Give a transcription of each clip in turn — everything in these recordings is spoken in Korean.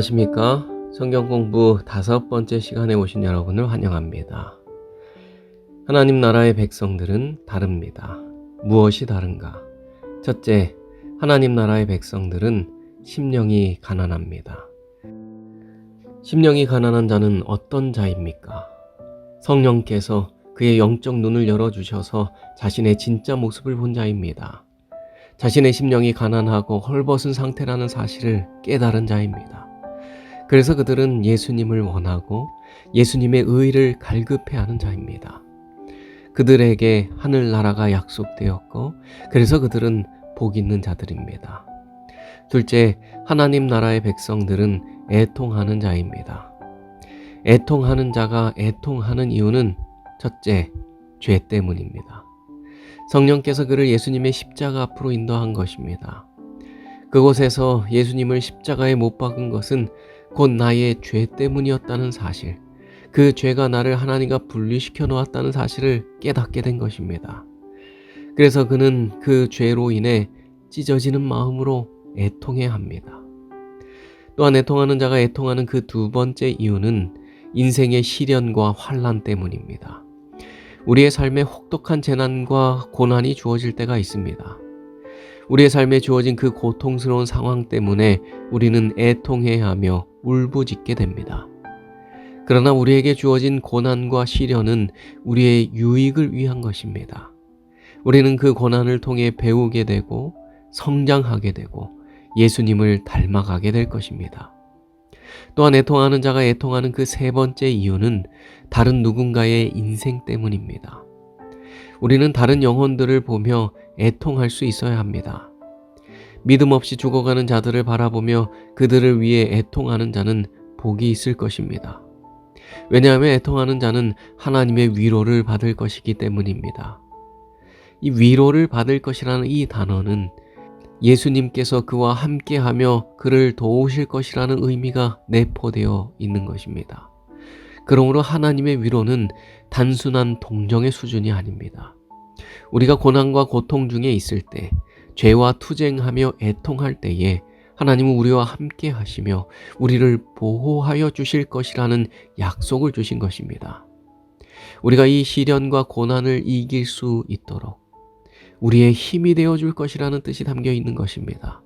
안녕하십니까. 성경 공부 다섯 번째 시간에 오신 여러분을 환영합니다. 하나님 나라의 백성들은 다릅니다. 무엇이 다른가? 첫째, 하나님 나라의 백성들은 심령이 가난합니다. 심령이 가난한 자는 어떤 자입니까? 성령께서 그의 영적 눈을 열어주셔서 자신의 진짜 모습을 본 자입니다. 자신의 심령이 가난하고 헐벗은 상태라는 사실을 깨달은 자입니다. 그래서 그들은 예수님을 원하고 예수님의 의를 갈급해하는 자입니다. 그들에게 하늘나라가 약속되었고 그래서 그들은 복 있는 자들입니다. 둘째, 하나님 나라의 백성들은 애통하는 자입니다. 애통하는 자가 애통하는 이유는 첫째, 죄 때문입니다. 성령께서 그를 예수님의 십자가 앞으로 인도한 것입니다. 그곳에서 예수님을 십자가에 못 박은 것은 곧 나의 죄 때문이었다는 사실, 그 죄가 나를 하나님과 분리시켜 놓았다는 사실을 깨닫게 된 것입니다. 그래서 그는 그 죄로 인해 찢어지는 마음으로 애통해 합니다. 또한 애통하는 자가 애통하는 그 두 번째 이유는 인생의 시련과 환란 때문입니다. 우리의 삶에 혹독한 재난과 고난이 주어질 때가 있습니다. 우리의 삶에 주어진 그 고통스러운 상황 때문에 우리는 애통해야 하며 울부짖게 됩니다. 그러나 우리에게 주어진 고난과 시련은 우리의 유익을 위한 것입니다. 우리는 그 고난을 통해 배우게 되고 성장하게 되고 예수님을 닮아가게 될 것입니다. 또한 애통하는 자가 애통하는 그 세 번째 이유는 다른 누군가의 인생 때문입니다. 우리는 다른 영혼들을 보며 애통할 수 있어야 합니다. 믿음 없이 죽어가는 자들을 바라보며 그들을 위해 애통하는 자는 복이 있을 것입니다. 왜냐하면 애통하는 자는 하나님의 위로를 받을 것이기 때문입니다. 이 위로를 받을 것이라는 이 단어는 예수님께서 그와 함께하며 그를 도우실 것이라는 의미가 내포되어 있는 것입니다. 그러므로 하나님의 위로는 단순한 동정의 수준이 아닙니다. 우리가 고난과 고통 중에 있을 때, 죄와 투쟁하며 애통할 때에 하나님은 우리와 함께 하시며 우리를 보호하여 주실 것이라는 약속을 주신 것입니다. 우리가 이 시련과 고난을 이길 수 있도록 우리의 힘이 되어 줄 것이라는 뜻이 담겨 있는 것입니다.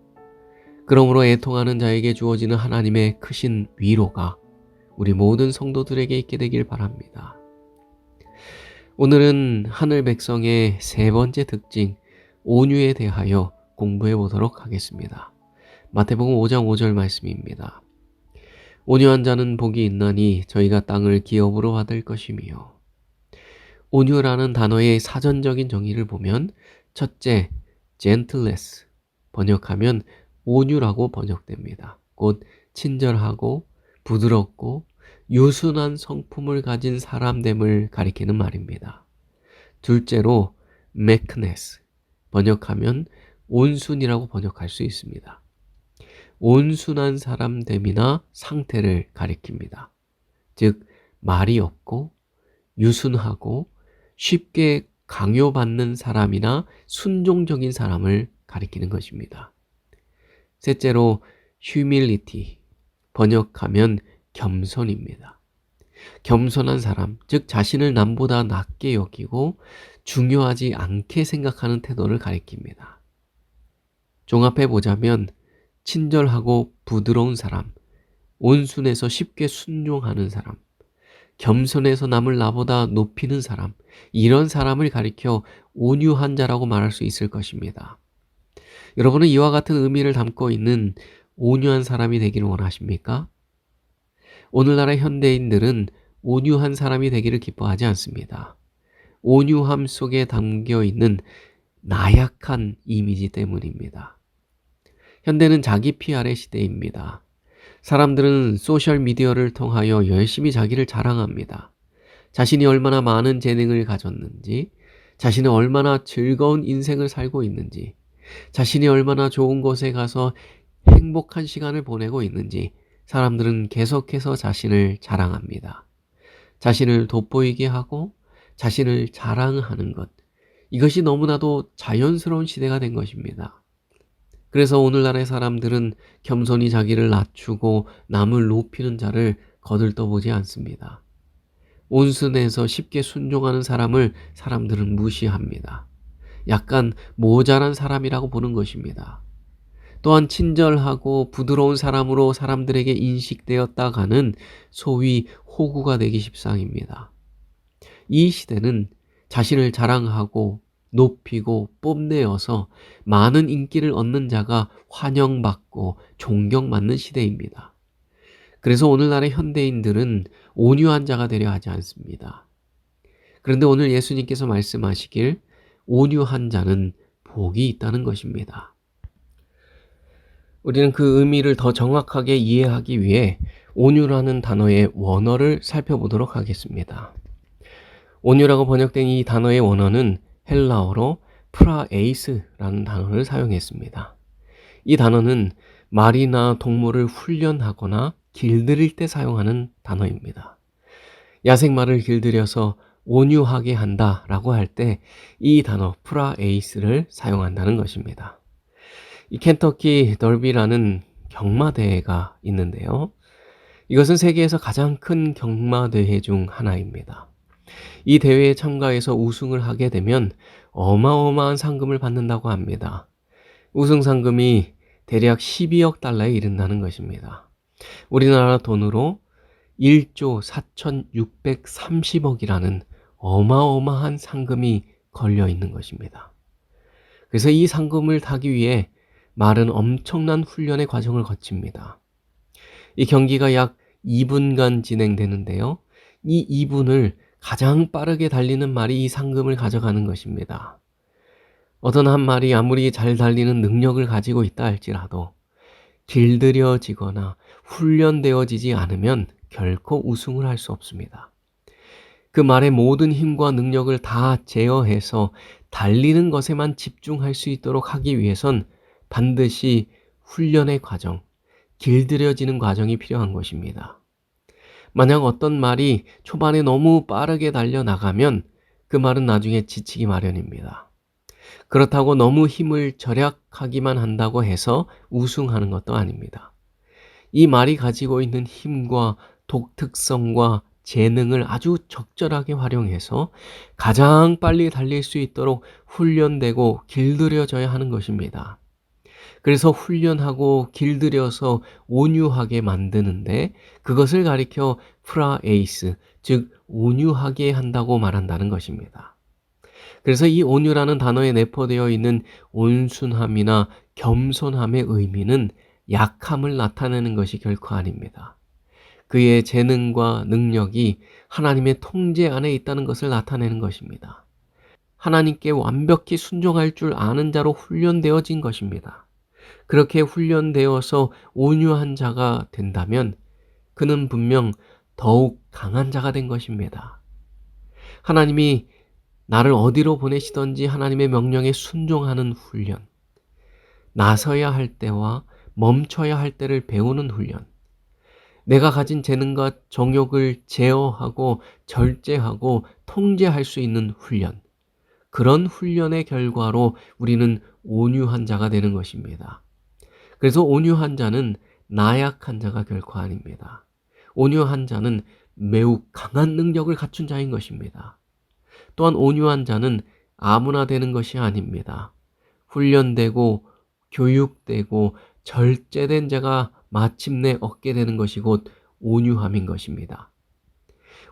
그러므로 애통하는 자에게 주어지는 하나님의 크신 위로가 우리 모든 성도들에게 있게 되길 바랍니다. 오늘은 하늘 백성의 세 번째 특징, 온유에 대하여 공부해 보도록 하겠습니다. 마태복음 5장 5절 말씀입니다. 온유한 자는 복이 있나니 저희가 땅을 기업으로 받을 것이며 온유라는 단어의 사전적인 정의를 보면 첫째, gentleness 번역하면 온유라고 번역됩니다. 곧 친절하고 부드럽고 유순한 성품을 가진 사람됨을 가리키는 말입니다. 둘째로 meekness 번역하면 온순이라고 번역할 수 있습니다. 온순한 사람됨이나 상태를 가리킵니다. 즉 말이 없고 유순하고 쉽게 강요받는 사람이나 순종적인 사람을 가리키는 것입니다. 셋째로 humility 번역하면 겸손입니다. 겸손한 사람, 즉 자신을 남보다 낮게 여기고 중요하지 않게 생각하는 태도를 가리킵니다. 종합해 보자면 친절하고 부드러운 사람, 온순해서 쉽게 순종하는 사람, 겸손해서 남을 나보다 높이는 사람, 이런 사람을 가리켜 온유한 자라고 말할 수 있을 것입니다. 여러분은 이와 같은 의미를 담고 있는 온유한 사람이 되기를 원하십니까? 오늘날의 현대인들은 온유한 사람이 되기를 기뻐하지 않습니다. 온유함 속에 담겨 있는 나약한 이미지 때문입니다. 현대는 자기 PR의 시대입니다. 사람들은 소셜미디어를 통하여 열심히 자기를 자랑합니다. 자신이 얼마나 많은 재능을 가졌는지, 자신이 얼마나 즐거운 인생을 살고 있는지, 자신이 얼마나 좋은 곳에 가서 행복한 시간을 보내고 있는지 사람들은 계속해서 자신을 자랑합니다. 자신을 돋보이게 하고 자신을 자랑하는 것. 이것이 너무나도 자연스러운 시대가 된 것입니다. 그래서 오늘날의 사람들은 겸손히 자기를 낮추고 남을 높이는 자를 거들떠보지 않습니다. 온순해서 쉽게 순종하는 사람을 사람들은 무시합니다. 약간 모자란 사람이라고 보는 것입니다. 또한 친절하고 부드러운 사람으로 사람들에게 인식되었다가는 소위 호구가 되기 십상입니다. 이 시대는 자신을 자랑하고 높이고 뽐내어서 많은 인기를 얻는 자가 환영받고 존경받는 시대입니다. 그래서 오늘날의 현대인들은 온유한 자가 되려 하지 않습니다. 그런데 오늘 예수님께서 말씀하시길 온유한 자는 복이 있다는 것입니다. 우리는 그 의미를 더 정확하게 이해하기 위해 온유라는 단어의 원어를 살펴보도록 하겠습니다. 온유라고 번역된 이 단어의 원어는 헬라어로 프라에이스라는 단어를 사용했습니다. 이 단어는 말이나 동물을 훈련하거나 길들일 때 사용하는 단어입니다. 야생말을 길들여서 온유하게 한다라고 할 때 이 단어 프라에이스를 사용한다는 것입니다. 이 켄터키 덜비라는 경마대회가 있는데요. 이것은 세계에서 가장 큰 경마대회 중 하나입니다. 이 대회에 참가해서 우승을 하게 되면 어마어마한 상금을 받는다고 합니다. 우승 상금이 대략 12억 달러에 이른다는 것입니다. 우리나라 돈으로 1조 4,630억이라는 어마어마한 상금이 걸려 있는 것입니다. 그래서 이 상금을 타기 위해 말은 엄청난 훈련의 과정을 거칩니다. 이 경기가 약 2분간 진행되는데요. 이 2분을 가장 빠르게 달리는 말이 이 상금을 가져가는 것입니다. 어떤 한 말이 아무리 잘 달리는 능력을 가지고 있다 할지라도 길들여지거나 훈련되어지지 않으면 결코 우승을 할 수 없습니다. 그 말의 모든 힘과 능력을 다 제어해서 달리는 것에만 집중할 수 있도록 하기 위해선 반드시 훈련의 과정, 길들여지는 과정이 필요한 것입니다. 만약 어떤 말이 초반에 너무 빠르게 달려나가면 그 말은 나중에 지치기 마련입니다. 그렇다고 너무 힘을 절약하기만 한다고 해서 우승하는 것도 아닙니다. 이 말이 가지고 있는 힘과 독특성과 재능을 아주 적절하게 활용해서 가장 빨리 달릴 수 있도록 훈련되고 길들여져야 하는 것입니다. 그래서 훈련하고 길들여서 온유하게 만드는데 그것을 가리켜 프라에이스, 즉 온유하게 한다고 말한다는 것입니다. 그래서 이 온유라는 단어에 내포되어 있는 온순함이나 겸손함의 의미는 약함을 나타내는 것이 결코 아닙니다. 그의 재능과 능력이 하나님의 통제 안에 있다는 것을 나타내는 것입니다. 하나님께 완벽히 순종할 줄 아는 자로 훈련되어진 것입니다. 그렇게 훈련되어서 온유한 자가 된다면 그는 분명 더욱 강한 자가 된 것입니다. 하나님이 나를 어디로 보내시던지 하나님의 명령에 순종하는 훈련, 나서야 할 때와 멈춰야 할 때를 배우는 훈련, 내가 가진 재능과 정욕을 제어하고 절제하고 통제할 수 있는 훈련. 그런 훈련의 결과로 우리는 온유한 자가 되는 것입니다. 그래서 온유한 자는 나약한 자가 결코 아닙니다. 온유한 자는 매우 강한 능력을 갖춘 자인 것입니다. 또한 온유한 자는 아무나 되는 것이 아닙니다. 훈련되고 교육되고 절제된 자가 마침내 얻게 되는 것이 곧 온유함인 것입니다.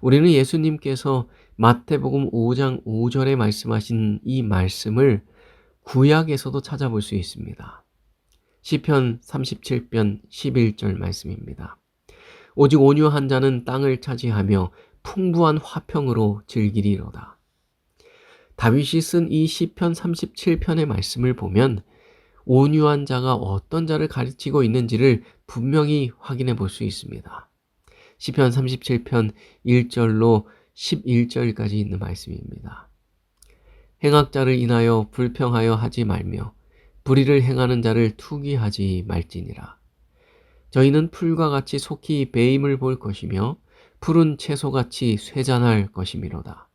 우리는 예수님께서 마태복음 5장 5절에 말씀하신 이 말씀을 구약에서도 찾아볼 수 있습니다. 시편 37편 11절 말씀입니다. 오직 온유한 자는 땅을 차지하며 풍부한 화평으로 즐기리로다. 다윗이 쓴 이 시편 37편의 말씀을 보면 온유한 자가 어떤 자를 가르치고 있는지를 분명히 확인해 볼 수 있습니다. 시편 37편 1절로 11절까지 있는 말씀입니다. 행악자를 인하여 불평하여 하지 말며 불의를 행하는 자를 투기하지 말지니라. 저희는 풀과 같이 속히 배임을 볼 것이며 푸른 채소같이 쇠잔할 것이미로다.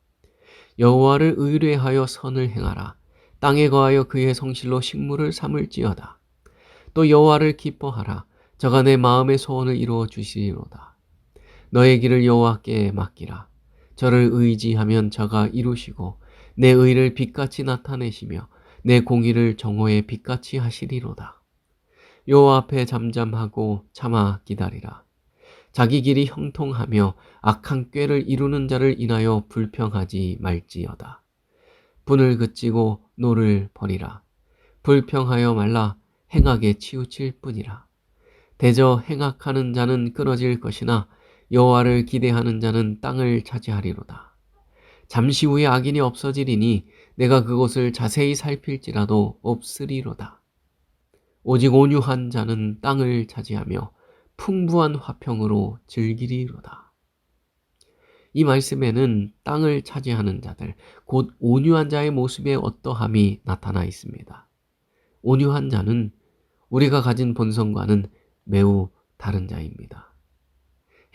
여호와를 의뢰하여 선을 행하라. 땅에 거하여 그의 성실로 식물을 삼을지어다. 또 여호와를 기뻐하라. 저가 내 마음의 소원을 이루어 주시리로다. 너의 길을 여호와께 맡기라. 저를 의지하면 저가 이루시고 내 의를 빛같이 나타내시며 내 공의를 정오의 빛같이 하시리로다. 여호와 앞에 잠잠하고 참아 기다리라. 자기 길이 형통하며 악한 꾀를 이루는 자를 인하여 불평하지 말지어다. 분을 그치고 노를 버리라. 불평하여 말라 행악에 치우칠 뿐이라. 대저 행악하는 자는 끊어질 것이나 여호와를 기대하는 자는 땅을 차지하리로다. 잠시 후에 악인이 없어지리니 내가 그곳을 자세히 살필지라도 없으리로다. 오직 온유한 자는 땅을 차지하며 풍부한 화평으로 즐기리로다. 이 말씀에는 땅을 차지하는 자들, 곧 온유한 자의 모습에 어떠함이 나타나 있습니다. 온유한 자는 우리가 가진 본성과는 매우 다른 자입니다.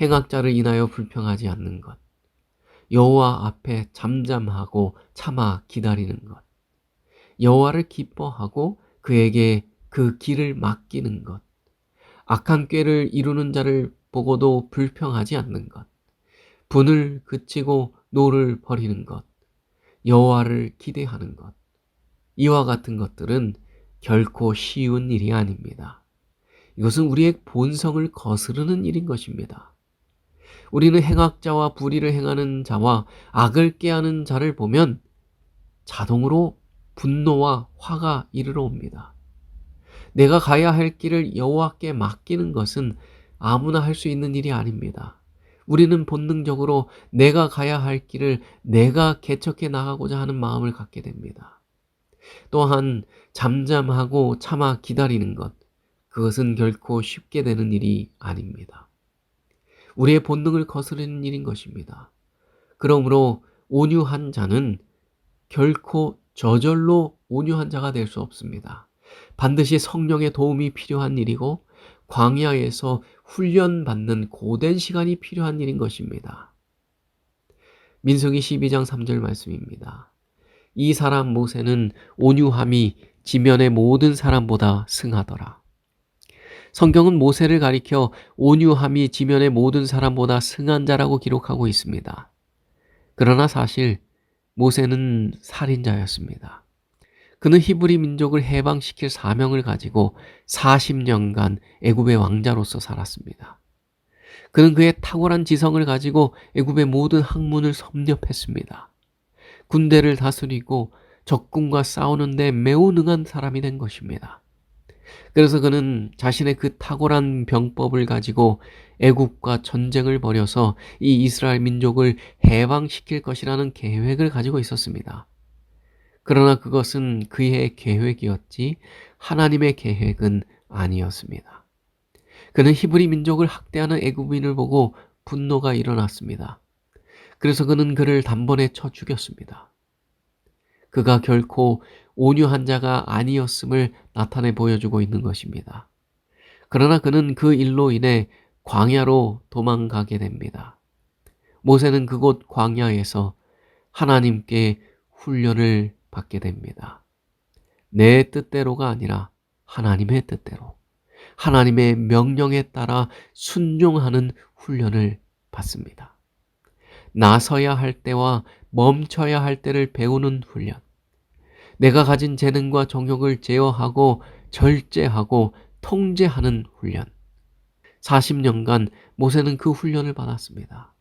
행악자를 인하여 불평하지 않는 것, 여호와 앞에 잠잠하고 참아 기다리는 것, 여호와를 기뻐하고 그에게 그 길을 맡기는 것, 악한 꾀를 이루는 자를 보고도 불평하지 않는 것, 분을 그치고 노를 버리는 것, 여호와를 기대하는 것, 이와 같은 것들은 결코 쉬운 일이 아닙니다. 이것은 우리의 본성을 거스르는 일인 것입니다. 우리는 행악자와 불의를 행하는 자와 악을 깨하는 자를 보면 자동으로 분노와 화가 이르러 옵니다. 내가 가야 할 길을 여호와께 맡기는 것은 아무나 할 수 있는 일이 아닙니다. 우리는 본능적으로 내가 가야 할 길을 내가 개척해 나가고자 하는 마음을 갖게 됩니다. 또한 잠잠하고 참아 기다리는 것, 그것은 결코 쉽게 되는 일이 아닙니다. 우리의 본능을 거스르는 일인 것입니다. 그러므로 온유한 자는 결코 저절로 온유한 자가 될 수 없습니다. 반드시 성령의 도움이 필요한 일이고 광야에서 훈련받는 고된 시간이 필요한 일인 것입니다. 민석이 12장 3절 말씀입니다. 이 사람 모세는 온유함이 지면의 모든 사람보다 승하더라. 성경은 모세를 가리켜 온유함이 지면의 모든 사람보다 승한 자라고 기록하고 있습니다. 그러나 사실 모세는 살인자였습니다. 그는 히브리 민족을 해방시킬 사명을 가지고 40년간 애굽의 왕자로서 살았습니다. 그는 그의 탁월한 지성을 가지고 애굽의 모든 학문을 섭렵했습니다. 군대를 다스리고 적군과 싸우는데 매우 능한 사람이 된 것입니다. 그래서 그는 자신의 그 탁월한 병법을 가지고 애국과 전쟁을 벌여서 이 이스라엘 민족을 해방시킬 것이라는 계획을 가지고 있었습니다. 그러나 그것은 그의 계획이었지 하나님의 계획은 아니었습니다. 그는 히브리 민족을 학대하는 애굽인을 보고 분노가 일어났습니다. 그래서 그는 그를 단번에 쳐 죽였습니다. 그가 결코 온유한 자가 아니었음을 나타내 보여주고 있는 것입니다. 그러나 그는 그 일로 인해 광야로 도망가게 됩니다. 모세는 그곳 광야에서 하나님께 훈련을 받게 됩니다. 내 뜻대로가 아니라 하나님의 뜻대로, 하나님의 명령에 따라 순종하는 훈련을 받습니다. 나서야 할 때와 멈춰야 할 때를 배우는 훈련. 내가 가진 재능과 정욕을 제어하고 절제하고 통제하는 훈련. 40년간 모세는 그 훈련을 받았습니다.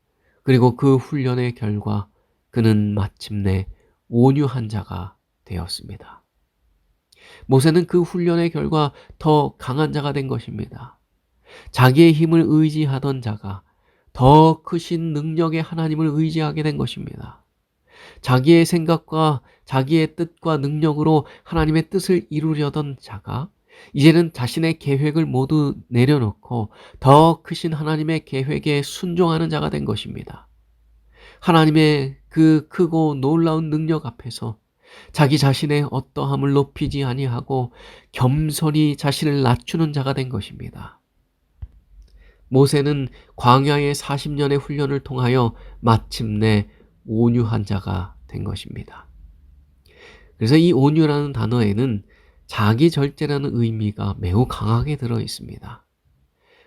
그리고 그 훈련의 결과 그는 마침내 온유한 자가 되었습니다. 모세는 그 훈련의 결과 더 강한 자가 된 것입니다. 자기의 힘을 의지하던 자가 더 크신 능력의 하나님을 의지하게 된 것입니다. 자기의 생각과 자기의 뜻과 능력으로 하나님의 뜻을 이루려던 자가 이제는 자신의 계획을 모두 내려놓고 더 크신 하나님의 계획에 순종하는 자가 된 것입니다. 하나님의 그 크고 놀라운 능력 앞에서 자기 자신의 어떠함을 높이지 아니하고 겸손히 자신을 낮추는 자가 된 것입니다. 모세는 광야의 40년의 훈련을 통하여 마침내 온유한 자가 된 것입니다. 그래서 이 온유라는 단어에는 자기 절제라는 의미가 매우 강하게 들어 있습니다.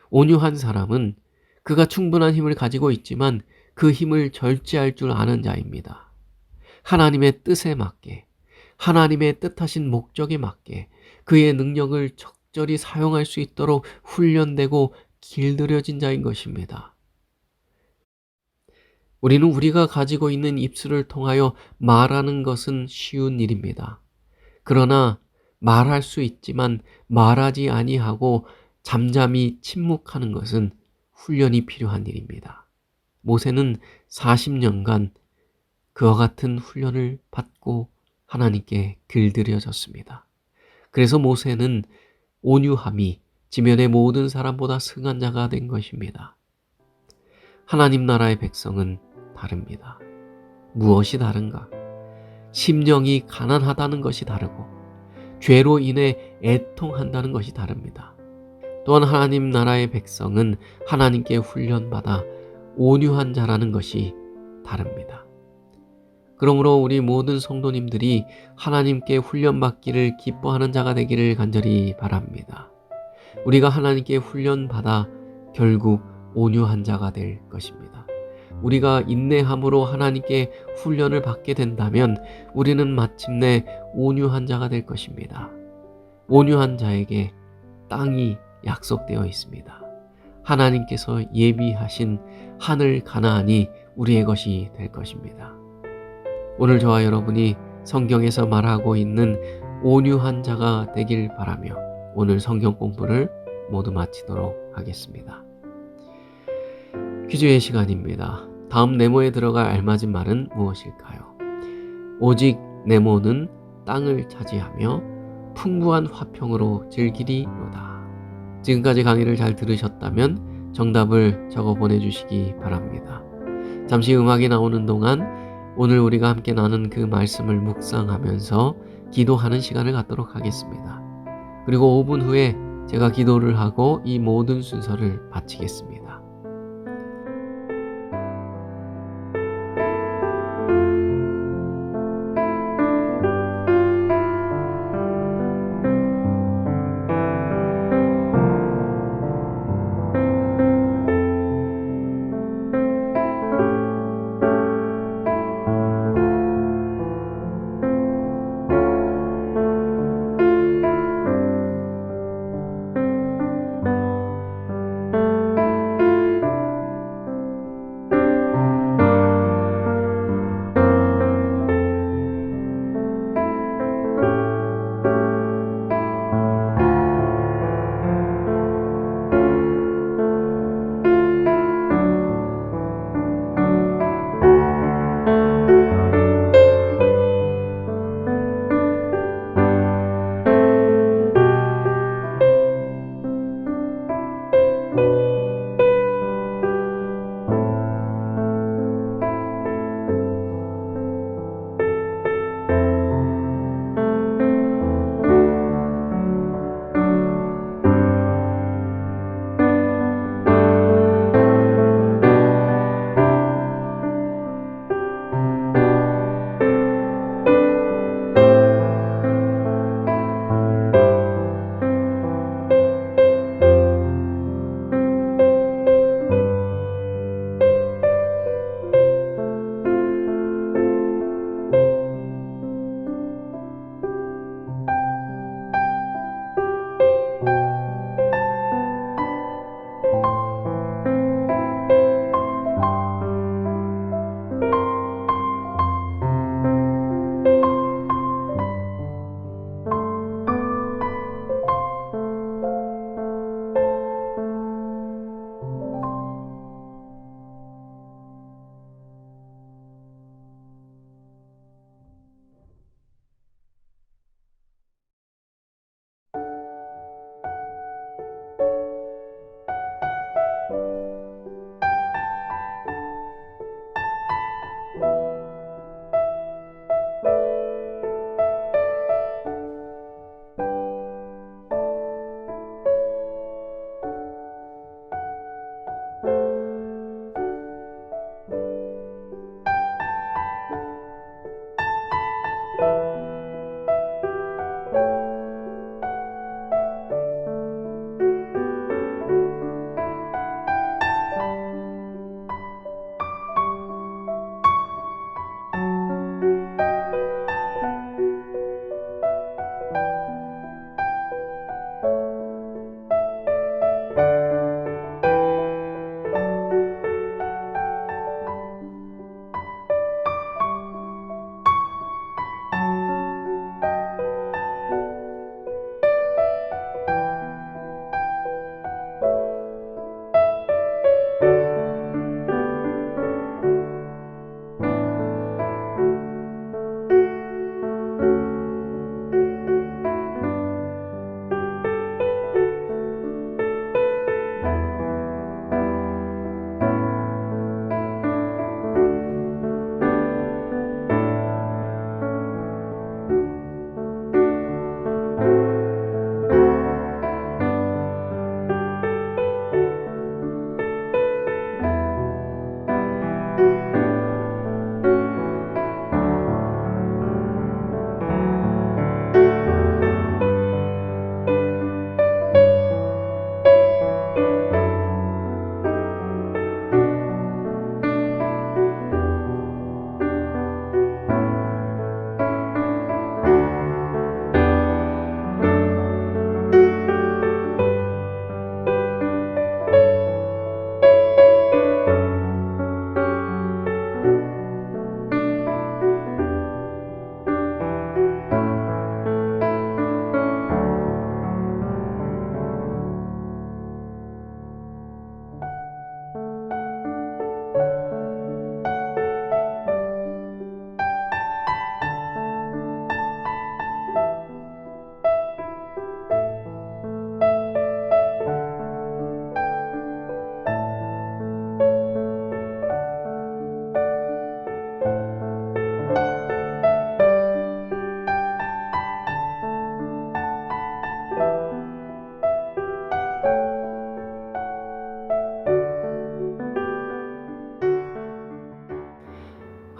온유한 사람은 그가 충분한 힘을 가지고 있지만 그 힘을 절제할 줄 아는 자입니다. 하나님의 뜻에 맞게, 하나님의 뜻하신 목적에 맞게 그의 능력을 적절히 사용할 수 있도록 훈련되고 길들여진 자인 것입니다. 우리는 우리가 가지고 있는 입술을 통하여 말하는 것은 쉬운 일입니다. 그러나 말할 수 있지만 말하지 아니하고 잠잠히 침묵하는 것은 훈련이 필요한 일입니다. 모세는 40년간 그와 같은 훈련을 받고 하나님께 길들여졌습니다. 그래서 모세는 온유함이 지면의 모든 사람보다 승한 자가 된 것입니다. 하나님 나라의 백성은 다릅니다. 무엇이 다른가? 심령이 가난하다는 것이 다르고, 죄로 인해 애통한다는 것이 다릅니다. 또한 하나님 나라의 백성은 하나님께 훈련받아 온유한 자라는 것이 다릅니다. 그러므로 우리 모든 성도님들이 하나님께 훈련받기를 기뻐하는 자가 되기를 간절히 바랍니다. 우리가 하나님께 훈련받아 결국 온유한 자가 될 것입니다. 우리가 인내함으로 하나님께 훈련을 받게 된다면 우리는 마침내 온유한 자가 될 것입니다. 온유한 자에게 땅이 약속되어 있습니다. 하나님께서 예비하신 하늘 가나안이 우리의 것이 될 것입니다. 오늘 저와 여러분이 성경에서 말하고 있는 온유한 자가 되길 바라며 오늘 성경 공부를 모두 마치도록 하겠습니다. 퀴즈의 시간입니다. 다음 네모에 들어갈 알맞은 말은 무엇일까요? 오직 네모는 땅을 차지하며 풍부한 화평으로 즐기리로다. 지금까지 강의를 잘 들으셨다면 정답을 적어 보내주시기 바랍니다. 잠시 음악이 나오는 동안 오늘 우리가 함께 나눈 그 말씀을 묵상하면서 기도하는 시간을 갖도록 하겠습니다. 그리고 5분 후에 제가 기도를 하고 이 모든 순서를 마치겠습니다.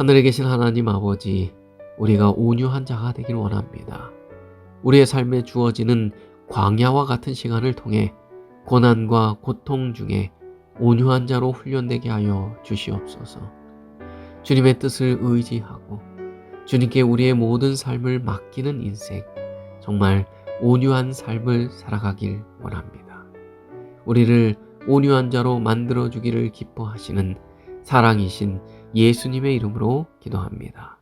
하늘에 계신 하나님 아버지, 우리가 온유한 자가 되길 원합니다. 우리의 삶에 주어지는 광야와 같은 시간을 통해 고난과 고통 중에 온유한 자로 훈련되게 하여 주시옵소서. 주님의 뜻을 의지하고 주님께 우리의 모든 삶을 맡기는 인생, 정말 온유한 삶을 살아가길 원합니다. 우리를 온유한 자로 만들어 주기를 기뻐하시는 사랑이신 예수님의 이름으로 기도합니다.